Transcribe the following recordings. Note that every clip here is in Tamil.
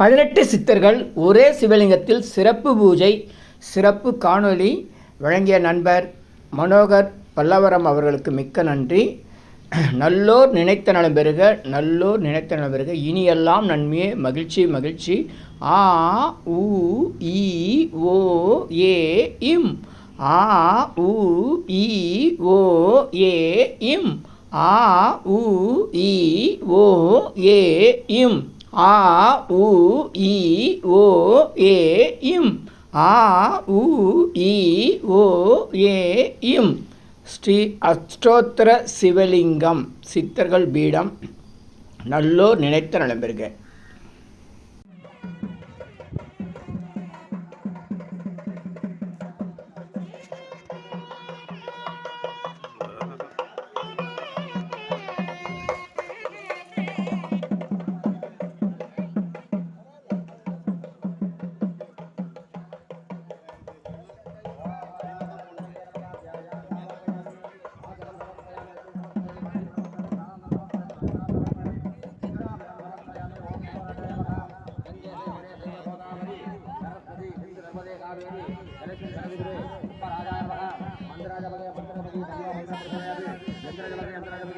பதினெட்டு சித்தர்கள் ஒரே சிவலிங்கத்தில் சிறப்பு பூஜை சிறப்பு காணொளி வழங்கிய நண்பர் மனோகர் பல்லவரம் அவர்களுக்கு மிக்க நன்றி. நல்லோர் நினைத்த நலம் பெறுக நல்லோர் நினைத்த நலம் பெறுக. இனியெல்லாம் நன்மையே மகிழ்ச்சி மகிழ்ச்சி. ஆ உ ஈ ஓ ஏ இம். ஆ உ ஈ ஓ ஏ இம். ஆ உ ஈ ஓ ஏ இம். ஆ உ ஈ ஓ ஏ இம். ஆ உ ஈ ஓ ஏ இம். ஸ்ரீ அஷ்டோத்திர சிவலிங்கம் சித்தர்கள் பீடம். நல்லோர் நினைத்த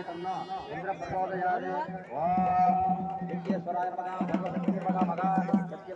ತನ್ನ ಇಂದ್ರ ಪ್ರಚೋದಯಾದೆ ಓಂ ವಿದ್ಯೇಶ್ವರಾಯ ಮಗ ಸರ್ವಶಕ್ತಿ ಮಗ ಮಗ ಶಕ್ತಿ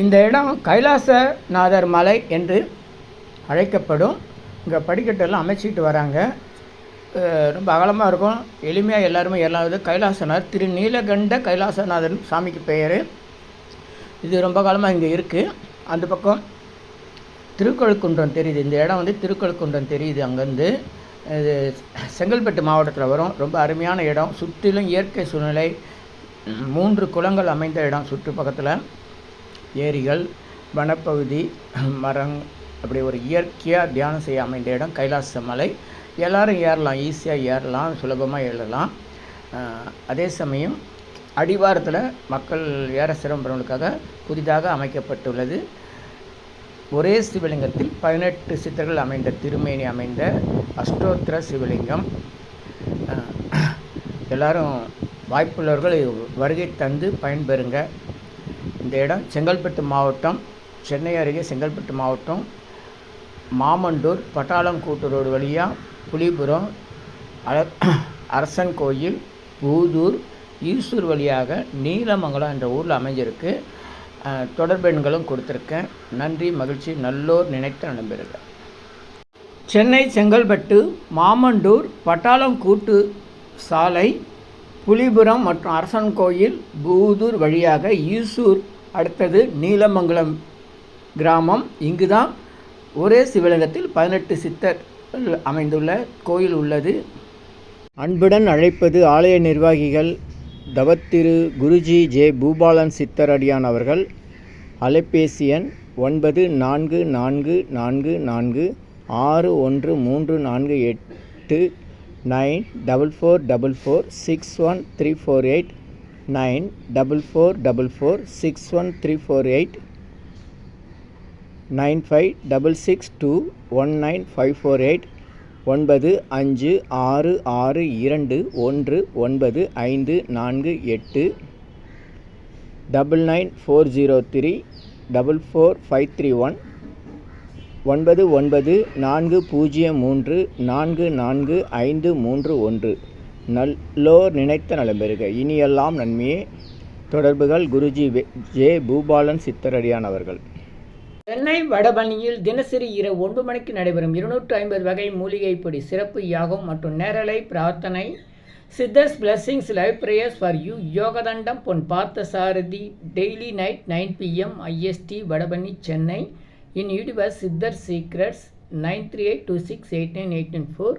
இந்த இடம் கைலாசநாதர் மலை என்று அழைக்கப்படும். இங்கே படிக்கட்டெல்லாம் அமைச்சிக்கிட்டு வராங்க. ரொம்ப அகலமாக இருக்கும். எளிமையாக எல்லாருமே எல்லாவது கைலாசநாதர் திரு நீலகண்ட கைலாசநாதர் சாமிக்கு பெயர். இது ரொம்ப காலமாக இங்கே இருக்குது அந்த பக்கம் திருக்கழுக்குன்றம் தெரியுது. இந்த இடம் வந்து திருக்கழுக்குன்றம் தெரியுது அங்கேருந்து. இது செங்கல்பட்டு மாவட்டத்தில் வரும். ரொம்ப அருமையான இடம். சுற்றிலும் இயற்கை சூழ்நிலை. மூன்று குளங்கள் அமைந்த இடம் சுற்று பக்கத்தில் ஏரிகள் வனப்பகுதி மரம் அப்படி ஒரு இயற்கையாக தியானம் செய்ய அமைந்த இடம் கைலாச மலை. எல்லோரும் ஏறலாம் ஈஸியாக ஏறலாம் சுலபமாக ஏறலாம். அதே சமயம் அடிவாரத்தில் மக்கள் ஏற சிரமப்படுவதற்காக புதிதாக அமைக்கப்பட்டுள்ளது. ஒரே சிவலிங்கத்தில் பதினெட்டு சித்தர்கள் அமைந்த திருமேனி அமைந்த அஷ்டோத்திர சிவலிங்கம். எல்லாரும் வாய்ப்புள்ளவர்கள் வருகை தந்து பயன்பெறுங்க. இந்த இடம் செங்கல்பட்டு மாவட்டம் சென்னை அருகே செங்கல்பட்டு மாவட்டம் மாமண்டூர் பட்டாளம் கூட்டு ரோடு வழியாக புலிபுரம் அர- அரசன் கோயில் பூதூர் ஈசூர் வழியாக நீலமங்கலம் என்ற ஊரில் அமைஞ்சிருக்கு. தொடர்பெண்களும் கொடுத்துருக்கேன். நன்றி மகிழ்ச்சி. நல்லோர் நினைத்து நண்பர்கள். சென்னை செங்கல்பட்டு மாமண்டூர் பட்டாளம் கூட்டு சாலை புலிபுரம் மற்றும் அரசன் கோயில் பூதூர் வழியாக ஈசூர் அடுத்தது நீலமங்கலம் கிராமம். இங்கு தான் ஒரே சிவலிங்கத்தில் பதினெட்டு சித்தர் அமைந்துள்ள கோயில் உள்ளது. அன்புடன் அழைப்பது ஆலய நிர்வாகிகள் தவத்திரு குருஜி ஜே பூபாலன் சித்தர் அடியான் அவர்கள். அலைபேசி எண் ஒன்பது நான்கு நான்கு நான்கு நான்கு ஆறு ஒன்று மூன்று நான்கு எட்டு nine double four double four six one three four eight nine double four double four six one three four eight nine five double six two one nine five four eight ஒன்பது அஞ்சு ஆறு ஆறு இரண்டு ஒன்று ஒன்பது ஐந்து நான்கு எட்டு double nine four zero three double four five three one ஒன்பது ஒன்பது நான்கு பூஜ்ஜியம் மூன்று நான்கு நான்கு ஐந்து மூன்று ஒன்று. நல்லோர் நினைத்த நலம்பெருக இனியெல்லாம் நன்மையே. தொடர்புகள் குருஜி ஜே. பூபாலன் சித்தரடியான் அவர்கள் சென்னை வடபழனியில் தினசரி இரவு ஒன்பது மணிக்கு நடைபெறும் இருநூற்று ஐம்பது வகை மூலிகை பொடி சிறப்பு யாகம் மற்றும் நேரலை பிரார்த்தனை. Siddhars blessings live prayers for you யோகதண்டம் Pon Parthasarathi daily night nine PM IST Vadapalani Chennai. In யூடிவர்ஸ் Siddhar secrets nine three eight two six eight nine eight nine four